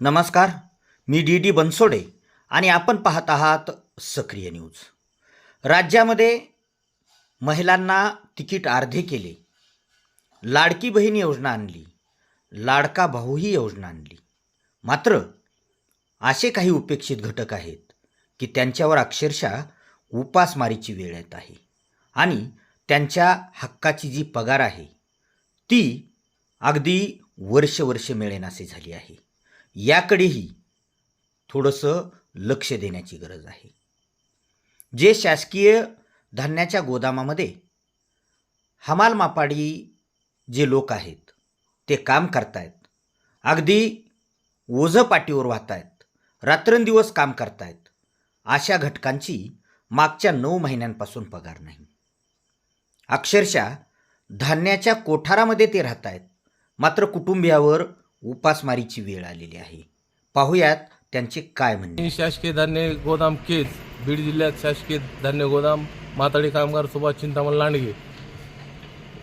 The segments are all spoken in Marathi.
नमस्कार मी डी डी बनसोडे आणि आपण पाहत आहात सक्रिय न्यूज. राज्यामध्ये महिलांना तिकीट अर्धे केले. लाडकी बहीण योजना आणली. लाडका भाऊ ही योजना आणली. मात्र असे काही उपेक्षित घटक आहेत की त्यांच्यावर अक्षरशः उपासमारीची वेळ येत आहे आणि त्यांच्या हक्काची जी पगार आहे ती अगदी वर्ष वर्ष मिळेनासे झाली आहे. याकडेही थोडंसं लक्ष देण्याची गरज आहे. जे शासकीय धान्याच्या गोदामामध्ये हमाल मापाडी जे लोक आहेत ते काम करतायत. अगदी ओझं पाटीवर वाहत आहेत रात्रंदिवस काम करतायत. अशा घटकांची मागच्या नऊ महिन्यांपासून पगार नाही. अक्षरशः धान्याच्या कोठारामध्ये ते राहत आहेत मात्र कुटुंबियावर उपासमारीची वेळ आलेली आहे. पाहुयात त्यांचे काय म्हणणे? शासकीय धान्य गोदाम केज बीड जिल्ह्यात शासकीय धान्य गोदाम माताडी कामगार सुभाष चिंतामण लांडगे.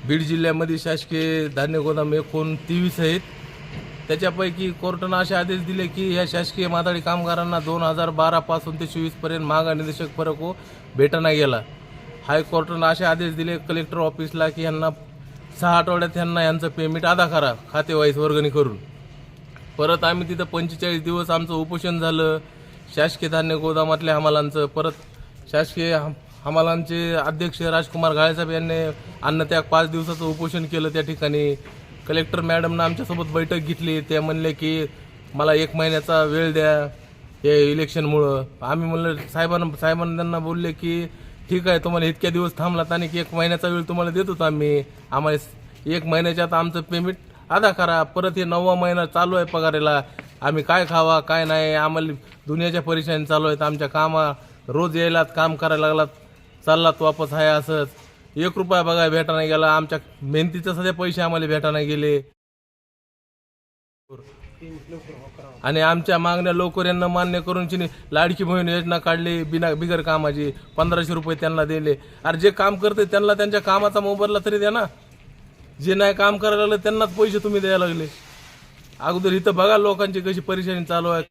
बीड जिल्ह्यामध्ये शासकीय धान्य गोदाम एकूण तेवीस आहेत. त्याच्यापैकी कोर्टानं असे आदेश दिले की या शासकीय माताडी कामगारांना दोन हजार बारापासून ते चोवीसपर्यंत महागा फरक हो भेटना गेला. हायकोर्टानं असे आदेश दिले कलेक्टर ऑफिसला की यांना सहा आठवड्यात त्यांना यांचं पेमेंट अदा करा खातेवाईस वर्गणी करून. परत आम्ही तिथं पंचेचाळीस दिवस आमचं उपोषण झालं. शासकीय धान्य गोदामातल्या हमालांचं परत शासकीय हमालांचे अध्यक्ष राजकुमार घाळेसाहेब यांनी अन्नत्याग पाच दिवसाचं उपोषण केलं त्या ठिकाणी. कलेक्टर मॅडमनं आमच्यासोबत बैठक घेतली. ते म्हणले की मला एक महिन्याचा वेळ द्या हे इलेक्शनमुळं आम्ही म्हणलं साहेबांना साहेबांना त्यांना बोलले की ठीक आहे तुम्हाला इतक्या दिवस थांबलात आणि एक महिन्याचा वेळ तुम्हाला देत होतो आम्ही. आम्हाला एक महिन्याच्या आता आमचं पेमेंट अदा करा. परत हे नववा महिना चालू आहे पगाराला. आम्ही काय खावा काय नाही आम्हाला दुनियाच्या परेशानी चालू आहेत. आमच्या कामा रोज यायलात काम करायला लागलात. चाललात वापस आहे असंच. एक रुपया बघा भेटा नाही गेला. आमच्या मेहनतीचे सध्या पैसे आम्हाला भेटा नाही गेले. आणि आमच्या मागण्या लवकर यांना मान्य करून चिनी लाडकी बहीण योजना काढली बिना बिगर कामाची पंधराशे रुपये त्यांना दिले. अरे जे काम करते त्यांना त्यांच्या कामाचा मोबदला तरी द्या ना. जे नाही काम करायला लागले त्यांनाच पैसे तुम्ही द्यायला लागले. अगोदर इथं बघा लोकांची कशी परेशानी चालू आहे.